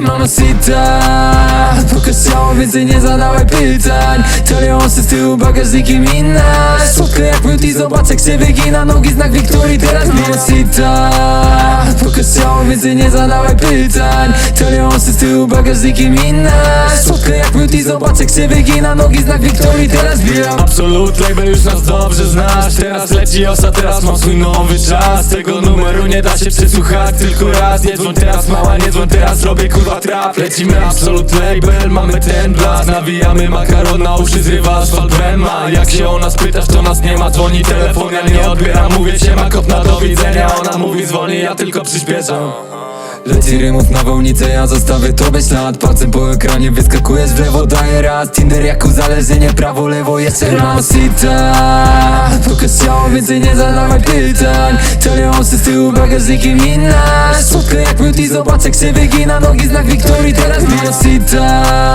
Mamacita Pokaż ciało, więcej nie zadawaj pytań. Talionsy z tyłu, bagażnikiem inna Słodko jak beauty, zobacz jak się wygina. Nogi znak Wiktorii, teraz Mamacita Pokaż ciało, więcej nie zadawaj pytań. Talionsy z tyłu, bagażnikiem inna Beauty, zobacz jak się wygina Nogi znak Wiktorii, teraz bijam Absolut label już nas dobrze znasz. Teraz leci osa, teraz mam swój nowy czas. Tego numeru nie da się przesłuchać tylko raz. Nie dzwoń teraz mała, nie dzwoń teraz robię kurwa trap. Lecimy absolut label, mamy ten blask. Nawijamy makaron na uszy, zrywa asfalt brema Jak się o nas pytasz, to nas nie ma. Dzwoni telefon, ja nie odbieram. Mówię cię ma kopna do widzenia Ona mówi dzwoni, ja tylko przyspieszam Leci rymów na wołnicę, ja zostawię tobie ślad Palcem po ekranie wyskakujesz w lewo, daję raz. Tinder jak uzależnienie, prawo, lewo, jeszcze raz. Sita Pokaż ciało, więcej nie zadawaj pytań. Talionsy z tyłu, bagażnikiem inna Słodko jak beauty, zobacz jak się wygina. Nogi znak Wiktorii, teraz biją Sita Pokaż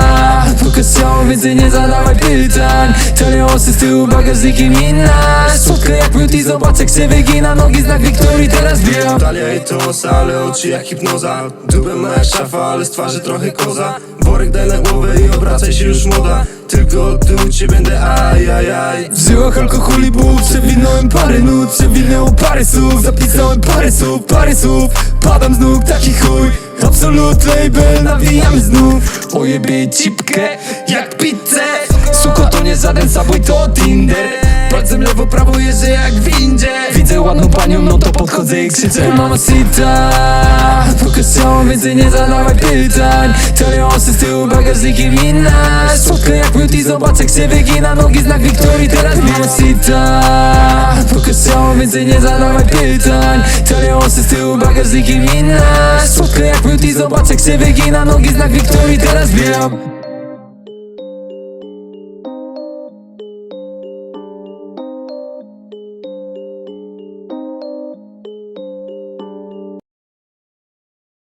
ciało, więcej nie zadawaj pytań. Talionsy z tyłu, bagażnikiem inna Słodko jak beauty, zobacz jak się wygina. Nogi znak Wiktorii, teraz biją Talia i tosa, ale oczy jak hipnoza. Dupę ma jak szafa, ale z twarzy trochę koza. Worek daj na głowę i obracaj się już moda. Tylko od tyłu cię będę ajajaj. W żyłach alkohol i ból Przewinąłem parę nut, przewinęło parę słów Zapisałem parę słów, parę słów. Padam z nóg, taki chuj Absolut label, nawijamy znów. Ojebie cipkę, jak pizzę. Suko to nie żaden zabój, to Tinder. Palcem lewo, prawo jeżdżę jak windzie. Widzę ładną panią, no to podchodzę i krzyczę. Mamacita Pokaż ciało, więcej nie zadawaj pytań. Talionsy z tyłu, bagażnikiem inna Słodko jak beauty, zobacz jak się wygina Nogi. Znak Wiktorii, teraz Mamacita Pokaż ciało, więcej nie zadawaj pytań. Talionsy z tyłu, bagażnikiem inna Słodko jak beauty, zobacz jak się wygina Nogi znak Wiktorii, teraz bijam